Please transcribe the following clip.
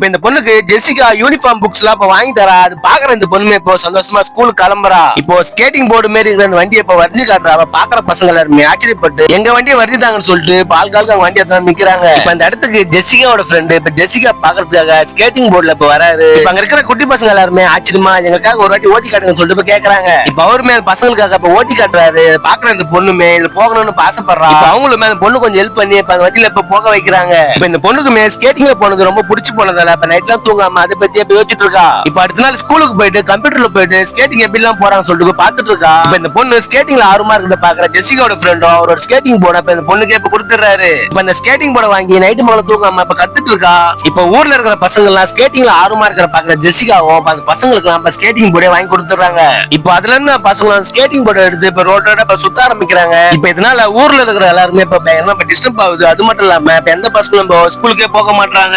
இப்போ இந்த பொண்ணுக்கு ஜெசிகா யூனிஃபார்ம் புக்ஸ் எல்லாம் இப்போ வாங்கி தரா. அது பாக்குற இந்த பொண்ணுமே இப்போ சந்தோஷமா ஸ்கூல் கிளம்புறா. இப்போ ஸ்கேட்டிங் போர்டு மாரி இருக்கிற அந்த வண்டியை இப்போ வரைஞ்சு காட்டுறா. அவ பாக்குற பசங்க எல்லாருமே ஆச்சரியப்பட்டு எங்க வண்டியை வரைஞ்சாங்கன்னு சொல்லிட்டு பால் காலுக்கு அவங்க வண்டியை தான் நிக்கிறாங்க. இப்போ அந்த இடத்துக்கு ஜெசிகாவோட ஃப்ரெண்டு இப்போ ஜெசிகா பாக்குறதுக்காக ஸ்கேட்டிங் போர்டுல இப்போ வராரு. இப்போ அங்க இருக்கிற குட்டி பசங்க எல்லாருமே ஆச்சரியமா எங்களுக்காக ஒரு வாட்டி ஓட்டி காட்டுங்கன்னு சொல்லிட்டு இப்போ கேட்கறாங்க இப்போ அவருமே அந்த பசங்களுக்காக இப்போ ஓட்டி காட்டுறாரு. பாக்குற அந்த பொண்ணுமே இதுல போகணும்னு பாசப்படுறா ஆசைப்படுறா. அவங்களுமே அந்த பொண்ணு கொஞ்சம் ஹெல்ப் பண்ணி இப்போ அந்த வண்டியில இப்போ போக வைக்கிறாங்க. இப்போ இந்த பொண்ணுக்குமே ஸ்கேட்டிங்ல போனது ரொம்ப பிடிச்சி போனதால இப்ப நைட் எல்லாம் தூங்காம அதை பத்தி எப்ப யோசிச்சுட்டு இருக்கா? இப்ப அடுத்த நாள் ஸ்கூலுக்கு போயிட்டு கம்ப்யூட்டர்ல போயிட்டு ஸ்கேட்டிங் எப்படி எல்லாம் போறாங்க சொல்லிட்டு பாத்துட்டு இருக்கா? இப்ப இந்த பொண்ணு ஸ்கேட்டிங்ல ஆர்வமா இருக்கிறத பாக்குற ஜெசிகாவோட ஃப்ரெண்டும் அவரோட ஸ்கேட்டிங் போன இப்ப இந்த பொண்ணுக்கு இப்ப கொடுத்துறாரு இப்ப இந்த ஸ்கேட்டிங் போட வாங்கி நைட்டு மேல தூங்காம இப்ப கத்துட்டு இருக்கா? இப்ப ஊர்ல இருக்கிற பசங்க எல்லாம் ஸ்கேட்டிங்ல ஆர்வமா இருக்கிற பாக்குற ஜெசிகாவும் இப்ப அந்த பசங்களுக்கு நம்ம ஸ்கேட்டிங் போர்டே வாங்கி கொடுத்துறாங்க இப்ப அதுல இருந்து பசங்க ஸ்கேட்டிங் போர்டை எடுத்து இப்ப ரோட்டோட இப்ப சுத்த ஆரம்பிக்கிறாங்க. இப்ப இதனால ஊர்ல இருக்கிற எல்லாருமே இப்ப பயங்கரமா டிஸ்டர்ப் ஆகுது. அது மட்டும் இல்லாம இப்ப எந்த பசங்களும் ஸ்கூலுக்கே போக மாட்டாங்க